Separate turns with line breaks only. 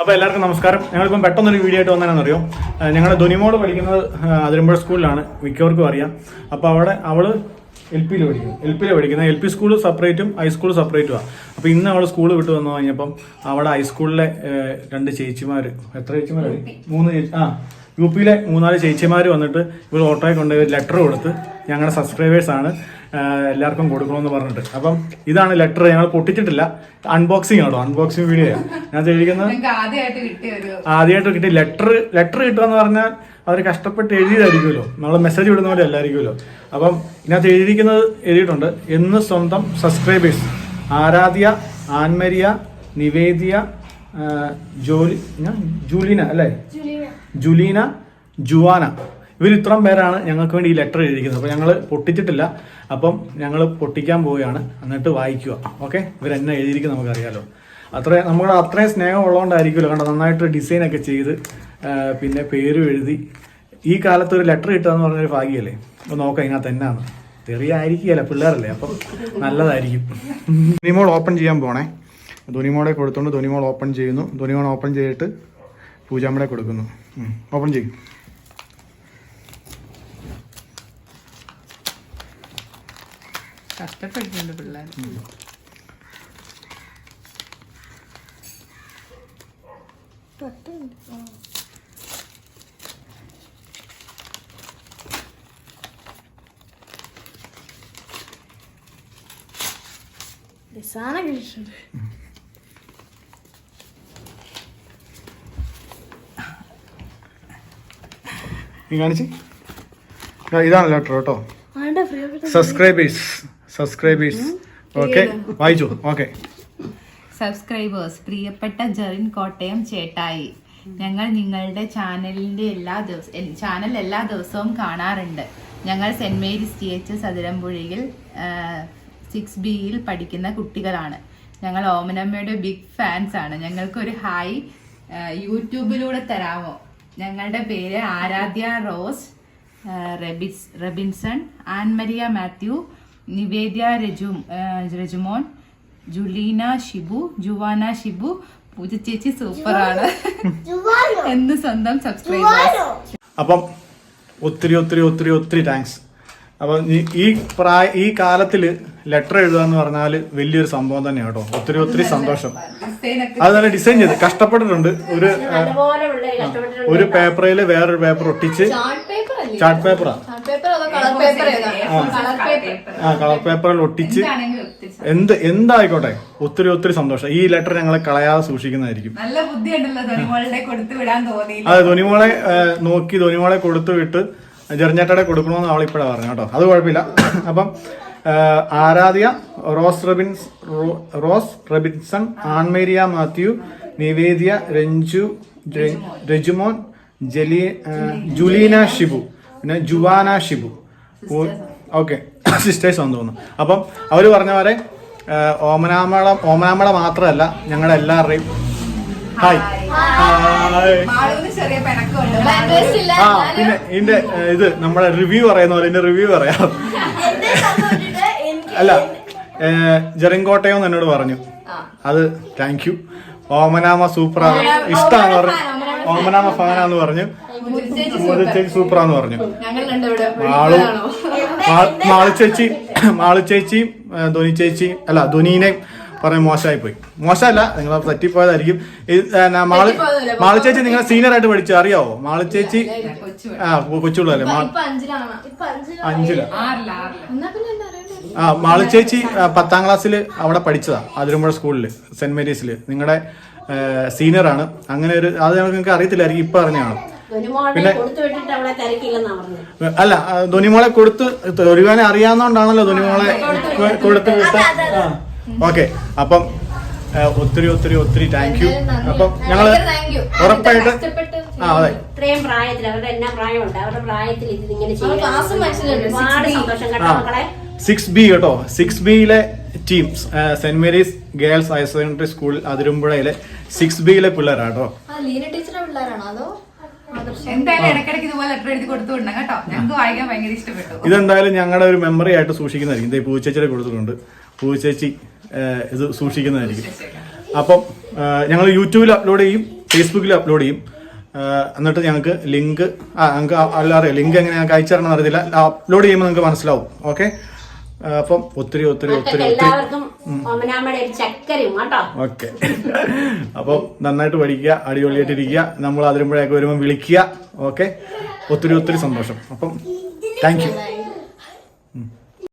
അപ്പോൾ എല്ലാവർക്കും നമസ്കാരം. ഞങ്ങളിപ്പം പെട്ടെന്നൊരു വീഡിയോ ആയിട്ട് വന്നതെന്നറിയോ ഞങ്ങളുടെ ധുനിമോട് പഠിക്കുന്നത് അതിരമ്പുഴ സ്കൂളിലാണ്. മിക്കവർക്കും അറിയാം. അപ്പോൾ അവിടെ അവൾ എൽ പിയിൽ പഠിക്കും എൽ പിയിൽ പഠിക്കുന്നത്. എൽ പി സ്കൂൾ സെപ്പറേറ്റും ഹൈസ്കൂൾ സെപ്പറേറ്റുമാണ് അപ്പോൾ ഇന്ന് അവൾ സ്കൂൾ വിട്ട് വന്നു കഴിഞ്ഞപ്പം അവിടെ ഹൈസ്കൂളിലെ രണ്ട് ചേച്ചിമാര്. എത്ര ചേച്ചിമാര്? മൂന്ന് ചേച്ചി ആ. യു പിയിലെ മൂന്നാൽ ചേച്ചിമാർ വന്നിട്ട് ഇവർ ഓട്ടോയിൽ കൊണ്ടുപോയി ഒരു ലെറ്റർ കൊടുത്ത് ഞങ്ങളുടെ സബ്സ്ക്രൈബേഴ്സാണ് എല്ലാവർക്കും കൊടുക്കണമെന്ന് പറഞ്ഞിട്ട്. അപ്പം ഇതാണ് ലെറ്റർ ഞങ്ങൾ പൊട്ടിച്ചിട്ടില്ല. അൺബോക്സിങ് ആണോ? അൺബോക്സിങ് വീഡിയോ ഞാൻ
ചോദിക്കുന്നത് ആദ്യമായിട്ട് കിട്ടിയ
ലെറ്റർ ലെറ്റർ കിട്ടുക എന്ന് പറഞ്ഞാൽ അവർ കഷ്ടപ്പെട്ട് എഴുതിയതായിരിക്കുമല്ലോ. നമ്മൾ മെസ്സേജ് വിടുന്ന പോലെ അല്ലായിരിക്കുമല്ലോ. അപ്പം ഇതിനകത്ത് എഴുതിയിരിക്കുന്നത് എഴുതിയിട്ടുണ്ട് എന്ന് സ്വന്തം സബ്സ്ക്രൈബേഴ്സ് ആരാധ്യ ആൻമരിയ നിവേദിയ ജോലി ജൂലീന അല്ലേ? ജുലീന ജുവാന. ഇവർ ഇത്രയും പേരാണ് ഞങ്ങൾക്ക് വേണ്ടി ഈ ലെറ്റർ എഴുതിക്കുന്നത് അപ്പോൾ ഞങ്ങൾ പൊട്ടിച്ചിട്ടില്ല. അപ്പം ഞങ്ങൾ പൊട്ടിക്കാൻ പോവുകയാണ്. എന്നിട്ട് വായിക്കുക. ഓക്കെ? ഇവരെന്നെ എഴുതിയിരിക്കും നമുക്കറിയാലോ. അത്ര നമ്മൾ അത്രയും സ്നേഹം ഉള്ളതുകൊണ്ടായിരിക്കുമല്ലോ കണ്ടോ? നന്നായിട്ട് ഡിസൈനൊക്കെ ചെയ്ത് പിന്നെ പേരും എഴുതി. ഈ കാലത്ത് ഒരു ലെറ്റർ കിട്ടുക എന്ന് പറഞ്ഞൊരു ഭാഗ്യമല്ലേ അപ്പോൾ നോക്കാം ഇതിനകത്ത് എന്നാണ് തെറിയായിരിക്കുകയല്ല പിള്ളേരല്ലേ? അപ്പം നല്ലതായിരിക്കും. ധനിമോൾ ഓപ്പൺ ചെയ്യാൻ പോണേ. ധുനിമോളെ കൊടുത്തോണ്ട് ധുനിമോൾ ഓപ്പൺ ചെയ്യുന്നു. ധുനിമോൾ ഓപ്പൺ ചെയ്തിട്ട് പൂജാമ്മടെ കൊടുക്കുന്നു. ഓപ്പൺ ചെയ്യും.
കഷ്ടപ്പെട്ടിട്ടുണ്ട് പിള്ളേർ
സാധനം കിട്ടിയിട്ടുണ്ട്
നീ കാണിച്ച്? ഇതാണ് ലെറ്റർ കേട്ടോ. സബ്സ്ക്രൈബേഴ്സ് സബ്സ്ക്രൈബേഴ്സ് ഓക്കെ വായിച്ചു? ഓക്കെ
സബ്സ്ക്രൈബേഴ്സ് പ്രിയപ്പെട്ട ജെറിൻ കോട്ടയം ചേട്ടായി. ഞങ്ങൾ നിങ്ങളുടെ ചാനലിന്റെ എല്ലാ ദിവസവും ചാനൽ എല്ലാ ദിവസവും കാണാറുണ്ട്. ഞങ്ങൾ സെന്റ് മേരീസ് ടി എച്ച് സതിരമ്പുഴയിൽ സിക്സ് ബിയിൽ പഠിക്കുന്ന കുട്ടികളാണ്. ഞങ്ങൾ ഓമനമ്മയുടെ ബിഗ് ഫാൻസ് ആണ് ഞങ്ങൾക്കൊരു ഹായ് യൂട്യൂബിലൂടെ തരാമോ? ഞങ്ങളുടെ പേര് ആരാധ്യ റോസ് റെബിസ് റെബിൻസൺ ആൻമരിയ മാത്യു നിവേദ്യ രജു രജുമോൻ ജുലീന ഷിബു ജുവാന ഷിബു. പൂജ ചേച്ചി സൂപ്പറാണ്. എന്ന് സ്വന്തം സബ്സ്ക്രൈബ്
അപ്പം ഒത്തിരി ഒത്തിരി ഒത്തിരി ഒത്തിരി താങ്ക്സ് അപ്പം ഈ- ഈ പ്രായ ഈ കാലത്തിൽ ലെറ്റർ എഴുതുക എന്ന് പറഞ്ഞാൽ വലിയൊരു സംഭവം തന്നെയാണ് കേട്ടോ. ഒത്തിരി ഒത്തിരി സന്തോഷം. അത് നല്ല ഡിസൈൻ ചെയ്ത്. കഷ്ടപ്പെട്ടിട്ടുണ്ട്. ഒരു ഒരു പേപ്പറിൽ വേറൊരു പേപ്പർ ഒട്ടിച്ച് ചാർട്ട് പേപ്പറാ
കളർ പേപ്പർ കളർ പേപ്പർ
ആ കളർ പേപ്പറിൽ ഒട്ടിച്ച് എന്ത് എന്തായിക്കോട്ടെ. ഒത്തിരി ഒത്തിരി സന്തോഷം. ഈ ലെറ്റർ ഞങ്ങളെ കളയാതെ സൂക്ഷിക്കുന്നതായിരിക്കും.
നല്ല ബുദ്ധിയുണ്ടല്ലോ ധനിമോളുടെ കൊടുത്തു വിടാൻ തോന്നിയില്ല?
അതെ ധോനിമോളെ നോക്കി ധോനിമോളെ കൊടുത്തു വിട്ട് ജെറിഞ്ഞേട്ടയുടെ കൊടുക്കണമെന്ന് അവളിപ്പോഴാണ് പറഞ്ഞു കേട്ടോ. അത് കുഴപ്പമില്ല. അപ്പം ആരാധ്യ റോസ് റബിൻസ് റോസ് റബിൻസൺ ആൺമേരിയ മാത്യു നിവേദ്യ രഞ്ജു രജുമോൻ ജലി ജുലീന ഷിബു. പിന്നെ ജുവാന ഷിബു. ഓക്കെ. സിസ്റ്റേഴ്സ് വന്നു തോന്നുന്നു. അപ്പം അവർ പറഞ്ഞ പോലെ ഓമനാമള ഓമനാമള മാത്രമല്ല ഞങ്ങളുടെ എല്ലാവരുടെയും ഹായ് ഹായ്. ആ പിന്നെ ഇതിന്റെ ഇത് നമ്മുടെ റിവ്യൂ പറയുന്ന പോലെ ഇതിന്റെ റിവ്യൂ പറയാം. അല്ല ജെറിൻകോട്ടയം എന്ന് എന്നോട് പറഞ്ഞു. അത് താങ്ക് യു ഓമനാമ സൂപ്പറാണ് ഇഷ്ടമാന്ന് പറഞ്ഞു. ഓമനാമ ഫാനാന്ന് പറഞ്ഞു. ചേച്ചി സൂപ്പറാന്ന് പറഞ്ഞു. മാളു മാളു ചേച്ചി മാളു ചേച്ചിയും ധോനി ചേച്ചിയും അല്ല ധോനീനെയും പറഞ്ഞ മോശമായി പോയി മോശമല്ല നിങ്ങൾ തെറ്റിപ്പോയതായിരിക്കും. മാളി മാളു മാളു ചേച്ചി നിങ്ങൾ സീനിയർ ആയിട്ട് പഠിച്ചു അറിയാവോ? മാളിച്ചേച്ചി ചേച്ചി ആ കൊച്ചുള്ളല്ലേ അഞ്ചില. ആ മാളിച്ചേച്ചി ചേച്ചി ആ, പത്താം ക്ലാസ്സിൽ അവിടെ പഠിച്ചതാ അതിരമ്പുഴ സ്കൂളിൽ സെന്റ് മേരീസിൽ നിങ്ങളുടെ സീനിയർ ആണ് അങ്ങനെ ഒരു അത് നിങ്ങൾക്ക് അറിയത്തില്ലായിരിക്കും ഇപ്പൊ അറിഞ്ഞാണ്
പിന്നെ
അല്ല ആ, ധോനിമോളെ കൊടുത്ത് ഒരുവാനെ അറിയാവുന്നതുകൊണ്ടാണല്ലോ ധോനിമോളെ കൊടുത്ത് വിട്ട. ഓക്കെ അപ്പം ഒത്തിരി ഒത്തിരി ഒത്തിരി താങ്ക് യു അപ്പം ഞങ്ങൾ ഉറപ്പായിട്ട് ആ അതെ.
ഇത്രയും പ്രായത്തിൽ അവരുടെ എന്നാ പ്രായമുണ്ട്. അവരുടെ പ്രായത്തിൽ ഇത് ഇങ്ങനെ
സിക്സ് ബി കേട്ടോ സിക്സ് ബിയിലെ teams saint Mary's girls higher secondary school അതിരമ്പുഴയിലെ six ബിയിലെ
ഇഷ്ടപ്പെട്ടു.
ഇതെന്തായാലും ഞങ്ങളുടെ ഒരു മെമ്മറി ആയിട്ട് സൂക്ഷിക്കുന്നതായിരിക്കും. പൂച്ചേച്ചിയുടെ കൊടുത്തിട്ടുണ്ട്. പൂച്ചേച്ചി ഇത് സൂക്ഷിക്കുന്നതായിരിക്കും. അപ്പം ഞങ്ങൾ യൂട്യൂബിൽ അപ്ലോഡ് ചെയ്യും ഫേസ്ബുക്കിൽ അപ്ലോഡ് ചെയ്യും. എന്നിട്ട് ഞങ്ങൾക്ക് ലിങ്ക് ആ ഞങ്ങൾക്ക് അല്ല അറിയാം ലിങ്ക് എങ്ങനെ ഞങ്ങൾക്ക് അയച്ചു തരണം അറിയത്തില്ല അപ്ലോഡ് ചെയ്യുമ്പോൾ നിങ്ങൾക്ക് മനസ്സിലാവും. ഓക്കെ? അപ്പം ഒത്തിരി ഒത്തിരി ഒത്തിരി ഒത്തിരി. ഓക്കെ. അപ്പം നന്നായിട്ട് പഠിക്കുക അടിപൊളിയായിട്ടിരിക്കുക. നമ്മൾ അതിരുമ്പോഴൊക്കെ വരുമ്പോൾ വിളിക്കുക. ഓക്കെ? ഒത്തിരി ഒത്തിരി സന്തോഷം. അപ്പം താങ്ക് യു.